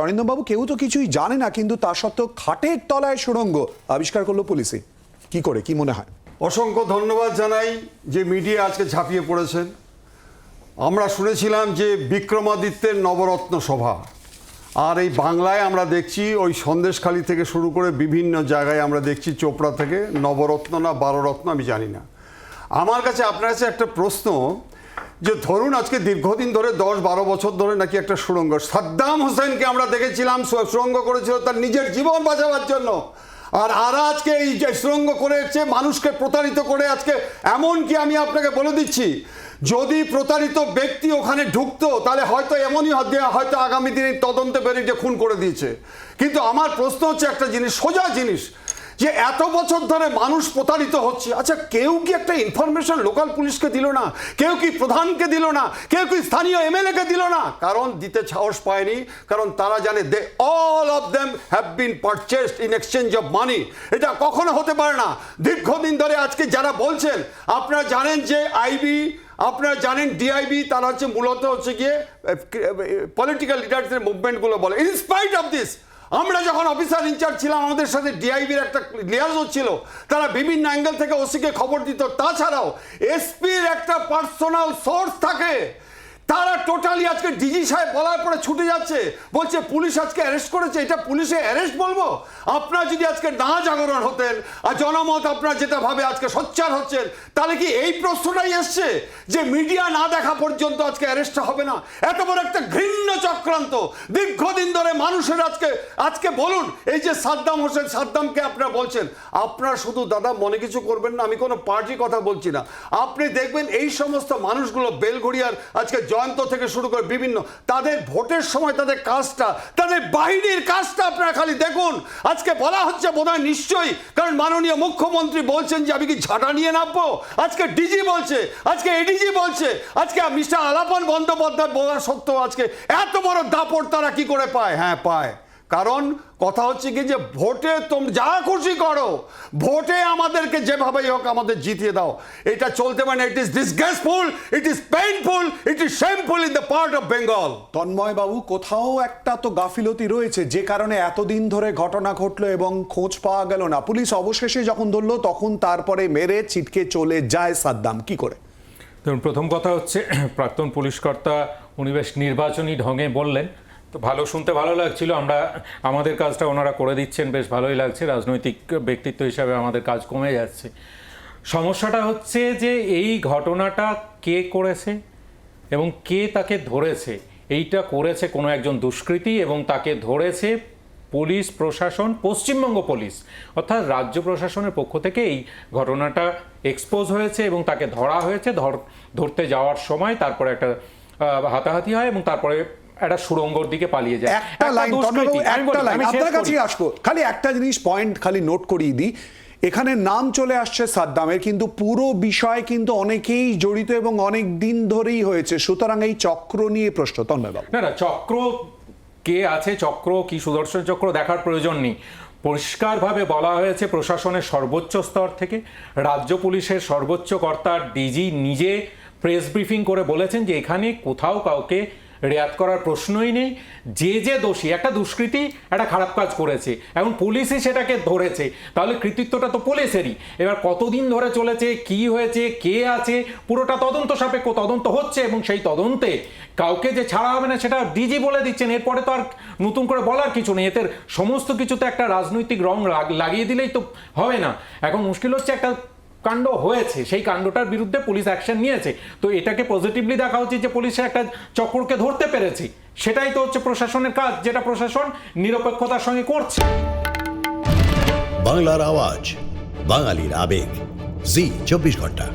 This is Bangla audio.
অরিন্দমবাবু কেউ তো কিছুই জানে না, কিন্তু তা সত্ত্বেও খাটের তলায় সুড়ঙ্গ। আবিষ্কার করল পুলিশে। কি করে, কি মনে হয়? অসংখ্য ধন্যবাদ জানাই যে মিডিয়া আজকে ঝাঁপিয়ে পড়েছেন। আমরা শুনেছিলাম যে বিক্রমাদিত্যের নবরত্ন সভা। আর এই বাংলায় আমরা দেখছি, ওই সন্দেশখালি থেকে শুরু করে বিভিন্ন জায়গায় আমরা দেখছি, চোপড়া থেকে নবরত্ন না বারোরত্ন আমি জানি না। আমার কাছে, আপনার কাছে একটা প্রশ্ন যে ধরুন আজকে দীর্ঘদিন ধরে দশ বারো বছর ধরে নাকি একটা সুড়ঙ্গ। সাদ্দাম হোসেনকে আমরা দেখেছিলাম, সু- সুড়ঙ্গ করেছিল তার নিজের জীবন বাঁচাবার জন্য। আর আর আজকে এই যে সুড়ঙ্গ করেছে মানুষকে প্রতারিত করে আজকে এমন কি আমি আপনাকে বলে দিচ্ছি, যদি প্রতারিত ব্যক্তি ওখানে ঢুকতো, তাহলে হয়তো এমনই হয়তো আগামী দিনে তদন্তে বেরিয়ে যে খুন করে দিয়েছে। কিন্তু আমার প্রশ্ন হচ্ছে একটা জিনিস, সোজা জিনিস যে এত বছর ধরে মানুষ প্রতারিত হচ্ছে। আচ্ছা কেউ কি একটা ইনফরমেশন লোকাল পুলিশকে দিল না? কেউ কি প্রধানকে দিল না? কেউ কি স্থানীয় এমএলএ কে দিল না? কারণ দিতে সাহস পায়নি। কারণ তারা জানে they all of them have been purchased in exchange of money এটা কখনো হতে পারে না। দীর্ঘদিন ধরে আজকে যারা বলছেন, আপনারা জানেন যে আইবি, আপনারা জানেন ডিআইবি, তারা হচ্ছে মূলত হচ্ছে গিয়ে পলিটিক্যাল লিডারদের মুভমেন্টগুলো বলে। ইন স্পাইট অফ দিস আমরা যখন অফিসার ইনচার্জ ছিলাম, আমাদের সাথে ডিআইবির একটা লিয়াজ ছিল। তারা বিভিন্ন অ্যাঙ্গেল থেকে ওসিকে খবর দিত। তাছাড়াও এসপির একটা পার্সোনাল সোর্স থাকে। তারা টোটালি আজকে ডিজি সাহেব বলার পরে ছুটে যাচ্ছে। বলছে, পুলিশ আজকে অ্যারেস্ট করেছে, এটা পুলিশে অ্যারেস্ট বলব? আপনারা যদি আজকে না জাগরণ হতেন আর জনমত আপনারা যেটা ভাবে আজকে সোচ্চার হচ্ছেন, তাহলে কি এই প্রশ্নটাই এসছে? যে মিডিয়া না দেখা পর্যন্ত আজকে অ্যারেস্টটা হবে না? এত বড় একটা ঘৃণ্য চক্রান্ত। দীর্ঘদিন ধরে মানুষের আজকে আজকে বলুন, এই যে সাদ্দাম হোসেন সাদ্দামকে আপনারা বলছেন, আপনারা শুধু দাদা মনে কিছু করবেন না, আমি কোনো পার্টি কথা বলছি না। আপনি দেখবেন এই সমস্ত মানুষগুলো বেলঘড়িয়ার আজকে জয়ন্ত থেকে শুরু করে বিভিন্ন তাদের ভোটের সময় তাদের কাজটা, তাদের বাহিনীর কাজটা আপনারা খালি দেখুন। আজকে বলা হচ্ছে বোধহয় নিশ্চয়ই, কারণ মাননীয় মুখ্যমন্ত্রী বলছেন যে আমি কি ঝাঁটা নিয়ে নামবো? আজকে ডিজি বলছে, আজকে এডিজি বলছে, আজকে মিস্টার আলাপন বন্দ্যোপাধ্যায় বলা সত্ত্বেও আজকে এত বড় দাপট তারা কি করে পায়? হ্যাঁ পায়। কারণ কথা হচ্ছে কি যে ভোটে তোম যা খুশি করো ভোটে আমাদেরকে যেভাবেই হোক আমাদের জিতিয়ে দাও। এটা চলতে মানে it is disgraceful it is painful it is shameful in the part of Bengal Tanmoy babu কোথাও একটা তো গাফিলতি রয়েছে যে কারণে এতদিন ধরে ঘটনা ঘটলো এবং খোঁজ পাওয়া গেল না। পুলিশ অবশেষে যখন ধরলো তখন তারপরে মেরে ছিটকে চলে যায় সাদ্দাম। কি করে? ধরুন প্রথম কথা হচ্ছে প্রাক্তন পুলিশকর্তা উনি বেশ নির্বাচনী ঢঙে বললেন। তো ভালো, শুনতে ভালো লাগছিল। আমরা, আমাদের কাজটা ওনারা করে দিচ্ছেন, বেশ ভালোই লাগছে। রাজনৈতিক ব্যক্তিত্ব হিসাবে আমাদের কাজ কমে যাচ্ছে। সমস্যাটা হচ্ছে যে এই ঘটনাটা কে করেছে এবং কে তাকে ধরেছে? এইটা করেছে কোনো একজন দুষ্কৃতী এবং তাকে ধরেছে পুলিশ, প্রশাসন, পশ্চিমবঙ্গ পুলিশ। অর্থাৎ রাজ্য প্রশাসনের পক্ষ থেকে এই ঘটনাটা এক্সপোজ হয়েছে এবং তাকে ধরা হয়েছে। ধর, ধরতে যাওয়ার সময় তারপরে একটা হাতাহাতি হয় এবং তারপরে একটা সুড়ঙ্গর দিকে পালিয়ে যায়। একটা লাইন একটা লাইন আপনার। কাছেই আসব। খালি একটা জিনিস পয়েন্ট খালি নোট করিয়ে দিই। এখানে নাম চলে আসছে সাদ্দামের কিন্তু পুরো বিষয় কিন্তু অনেকেই জড়িত এবং অনেক দিন ধরেই হয়েছে। সুতরাং এই চক্র নিয়ে প্রশ্ন তন্ময়বাবু না না চক্র কে আছে চক্র কি সুদর্শন চক্র দেখার প্রয়োজন নেই। পরিষ্কারভাবে বলা হয়েছে প্রশাসনের সর্বোচ্চ স্তর থেকে। রাজ্য পুলিশের সর্বোচ্চ কর্তা ডিজি নিজে প্রেস ব্রিফিং করে বলেছেন যে এখানে কোথাও কাউকে রেয়াত করার প্রশ্নই নেই। যে যে দোষী, একটা দুষ্কৃতী একটা খারাপ কাজ করেছে, এখন পুলিশই সেটাকে ধরেছে। তাহলে কৃতিত্বটা তো পুলিশেরই। এবার কতদিন ধরে চলেছে, কি হয়েছে, কে আছে, পুরোটা তদন্ত সাপেক্ষ তদন্ত হচ্ছে এবং সেই তদন্তে কাউকে যে ছাড়া হবে না সেটা ডিজি বলে দিচ্ছেন। এরপরে তো আর নতুন করে বলার কিছু নেই। এতে সমস্ত কিছুতে একটা রাজনৈতিক রং লাগিয়ে দিলেই তো হবে না। এখন মুশকিল হচ্ছে একটা কাণ্ড হয়েছে, সেই কাণ্ডটার বিরুদ্ধে পুলিশ অ্যাকশন নিয়েছে। তো এটাকে পজিটিভলি দেখা উচিত যে পুলিশে একটা চক্রকে ধরতে পেরেছি। সেটাই তো হচ্ছে প্রশাসনের কাজ, যেটা প্রশাসন নিরপেক্ষতার সঙ্গে করছে। বাংলার আওয়াজ, বাঙালির আবেগ। জি, চব্বিশ ঘণ্টা।